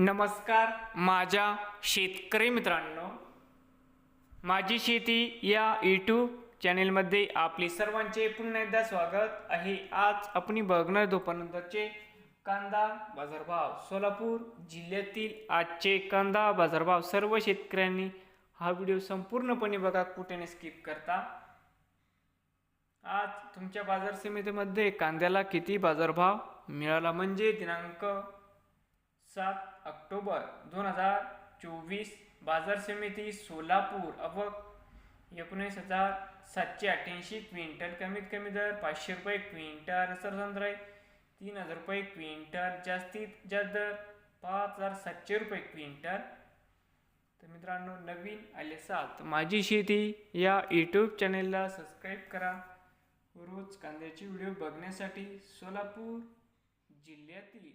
नमस्कार माझ्या शेतकरी मित्रांनो. माझी शेती या यूट्यूब चॅनेलमध्ये आपले सर्वांचे पुन्हा एकदा स्वागत आहे. आज आपण बघणार दोपर्यंतचे कांदा बाजारभाव. सोलापूर जिल्ह्यातील आजचे कांदा बाजारभाव. सर्व शेतकऱ्यांनी हा व्हिडिओ संपूर्णपणे बघा कुठेने स्किप करता. आज तुमच्या बाजार समितीमध्ये कांद्याला किती बाजारभाव मिळाला? म्हणजे दिनांक सात ऑक्टोबर दोन हजार चोवीस बाजार समिती सोलापूर अवक एकोणीस हजार सातशे अठ्ठ्याऐंशी क्विंटल कमीत कमी दर पाचशे रुपये क्विंटल सरसंद्र तीन हजार रुपये क्विंटल जास्तीत जास्त दर पाच हजार सातशे रुपये क्विंटल. तर मित्रांनो नवीन आले सात माझी शेती या यूट्यूब चॅनेलला सबस्क्राईब करा. रोज कांद्याचे व्हिडिओ बघण्यासाठी सोलापूर जिल्ह्यातील